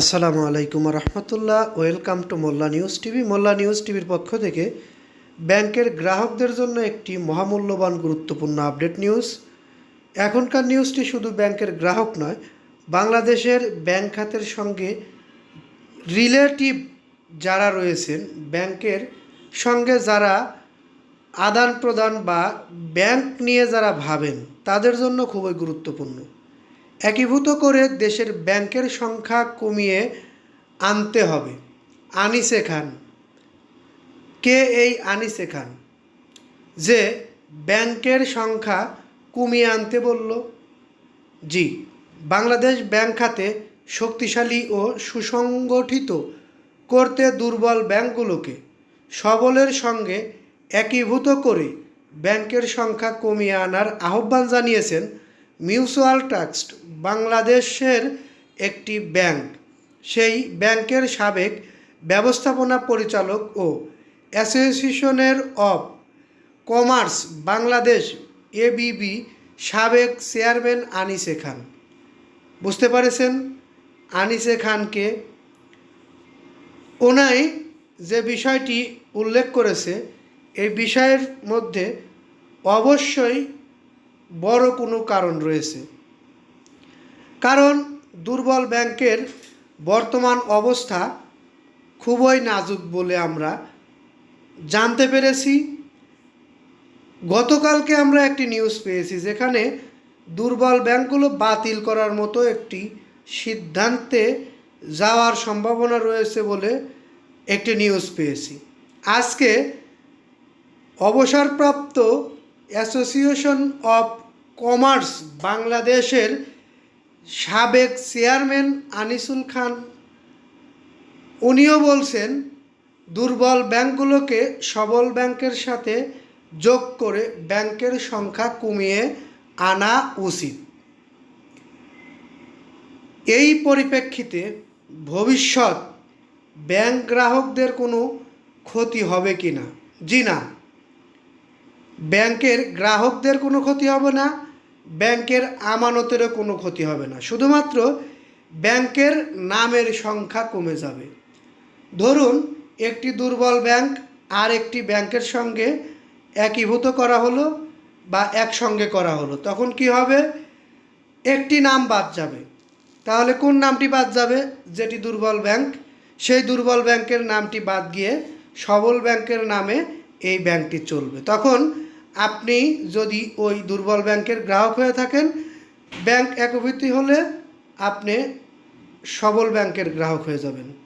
আসসালামু আলাইকুম রহমতুল্লাহ। Welcome to Molla news TV. Molla news টিভির পক্ষ থেকে ব্যাংকের গ্রাহকদের জন্য একটি মহামূল্যবান গুরুত্বপূর্ণ আপডেট নিউজ। এখনকার নিউজটি শুধু ব্যাংকের গ্রাহক নয়, বাংলাদেশের ব্যাংক খাতের সঙ্গে রিলেটিভ যারা রয়েছেন, ব্যাংকের সঙ্গে যারা আদান প্রদান বা ব্যাংক নিয়ে যারা ভাবেন, তাদের জন্য খুবই গুরুত্বপূর্ণ। একীভূত করে দেশের ব্যাংকের সংখ্যা কমিয়ে আনতে হবে। আনিসে খান। কে এই আনিসে খান? যে ব্যাংকের সংখ্যা কমিয়ে আনতে বলল। জি, বাংলাদেশ ব্যাংক খাতে শক্তিশালী ও সুসংগঠিত করতে দুর্বল ব্যাংকগুলোকে সবলের সঙ্গে একীভূত করে ব্যাংকের সংখ্যা কমিয়ে আনার আহ্বান জানিয়েছেন মিউচুয়াল ট্রাস্ট বাংলাদেশের একটি ব্যাংক। সেই ব্যাংকের সাবেক ব্যবস্থাপনা পরিচালক ও অ্যাসোসিয়েশনের of commerce Bangladesh A B B সাবেক চেয়ারম্যান আনিসে খান। বুঝতে পারেছেন? আনিসে খানকে ওনাই যে বিষয়টি উল্লেখ করেছে, এই বিষয়ের মধ্যে অবশ্যই বড় কোনো কারণ রয়েছে। কারণ দুর্বল ব্যাংকের বর্তমান অবস্থা খুবই নাজুক বলে আমরা জানতে পেরেছি। গতকালকে আমরা একটি নিউজ পেয়েছি যেখানে দুর্বল ব্যাংকগুলো বাতিল করার মতো একটি সিদ্ধান্তে যাওয়ার সম্ভাবনা রয়েছে বলে একটি নিউজ পেয়েছি। আজকে অবসরপ্রাপ্ত অ্যাসোসিয়েশন অফ কমার্স বাংলাদেশের সাবেক চেয়ারম্যান আনিসুল খান, উনিও বলছেন, দুর্বল ব্যাংকগুলোকে সবল ব্যাংকের সাথে যোগ করে ব্যাংকের সংখ্যা কমিয়ে আনা উচিত। এই পরিপ্রেক্ষিতে ভবিষ্যৎ ব্যাংক গ্রাহকদের কোনো ক্ষতি হবে কি না জি না। ব্যাংকের গ্রাহকদের কোনো ক্ষতি হবে না ব্যাংকের আমানতেরও কোনো ক্ষতি হবে না। শুধুমাত্র ব্যাংকের নামের সংখ্যা কমে যাবে। ধরুন, একটি দুর্বল ব্যাংক আর একটি ব্যাংকের সঙ্গে একীভূত করা হলো বা একসঙ্গে করা হলো, তখন কি হবে? একটি নাম বাদ যাবে। তাহলে কোন নামটি বাদ যাবে? যেটি দুর্বল ব্যাংক, সেই দুর্বল ব্যাংকের নামটি বাদ গিয়ে সবল ব্যাংকের নামে এই ব্যাংকটি চলবে। তখন আপনি যদি ওই দুর্বল ব্যাংকের গ্রাহক হয়ে থাকেন, ব্যাংক একভূতি হলে আপনি সবল ব্যাংকের গ্রাহক হয়ে যাবেন।